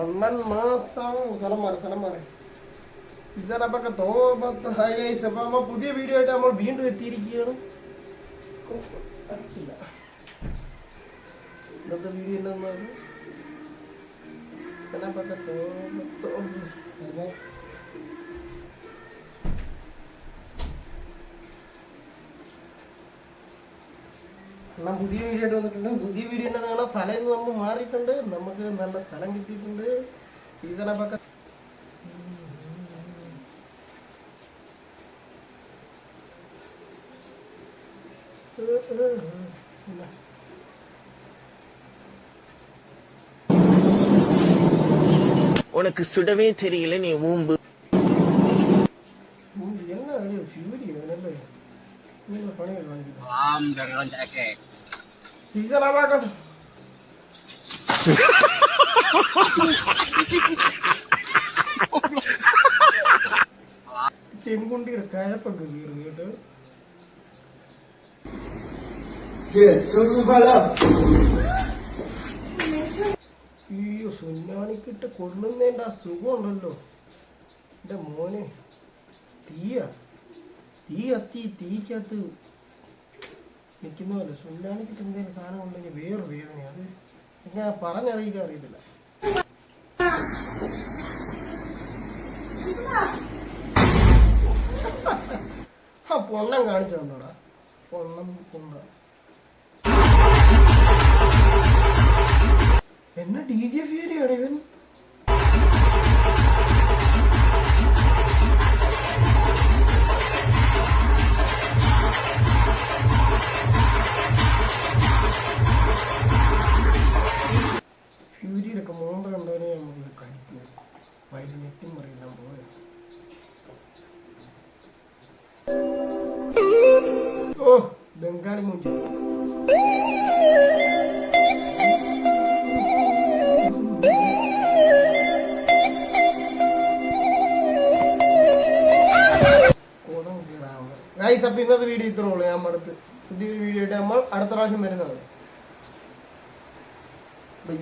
അണ്ണൻ മാസം സ്ഥലം മാറി സ്ഥലം മാറി ഇസറപ്പൊക്കെ തോമത്ത് ഹൈ ഗൈസ് അപ്പൊ നമ്മൾ പുതിയ വീഡിയോ ആയിട്ട് നമ്മൾ വീണ്ടും എത്തിയിരിക്കുകയാണ്. ഇന്നത്തെ വീഡിയോ എന്താണെന്ന് ഇസറപ്പൊക്കെ തോമത്ത് അതെ. എന്നാ പുതിയ വീഡിയോ ആയിട്ട് വന്നിട്ടുണ്ട് പുതിയ വീഡിയോ തന്നെ കാണാം സ്ഥലം ഇന്ന് നമ്മൾ മാറിയിട്ടുണ്ട് നമുക്ക് നല്ല സ്ഥലം കിട്ടിയിട്ടുണ്ട് സീസണപ്പൊക്കെ உனக்கு சுடவே தெரியல நீ ஊம்பு என்ன ഒരു ഫ്യൂരി ഇവനല്ലേ ഇങ്ങനെ പണികൾ കാണിക്കുന്നു Am dari jaket. സീസണപ്പൊക്കെ ചെങ്കുണ്ടിയുടെ കഴപ്പൊക്കെ കീറും കേട്ടോ അയ്യോ സുന്നാണിക്കിട്ട് കൊള്ളുന്നതിന്റെ ആ സുഖമുണ്ടല്ലോ. എന്റെ മോനെ തീയ. തീ അത്തി തീക്കകത്ത് നിൽക്കുന്നതല്ല സുല്ലാനിക്ക് എന്തെങ്കിലും സാധനം ഉണ്ടെങ്കിൽ വേറെ വേദന അത് എങ്ങനെ പറഞ്ഞറിയിക്കാൻ അറിയത്തില്ല. ആ പൊണ്ണം കാണിച്ചു തന്നോടാ. പൊണ്ണം പൊണ്ണ വയറ് നെറ്റും പറയില്ല പോയത് ഓ ബംഗാളി മൂഞ്ചി. ഗൈസ് അപ്പൊ ഇന്നത്തെ വീഡിയോ ഇത്രേ ഉള്ളൂ. ഞാൻ അടുത്ത് പുതിയൊരു വീഡിയോ ആയിട്ട് നമ്മൾ അടുത്ത പ്രാവശ്യം വരുന്നതാണ് ബൈ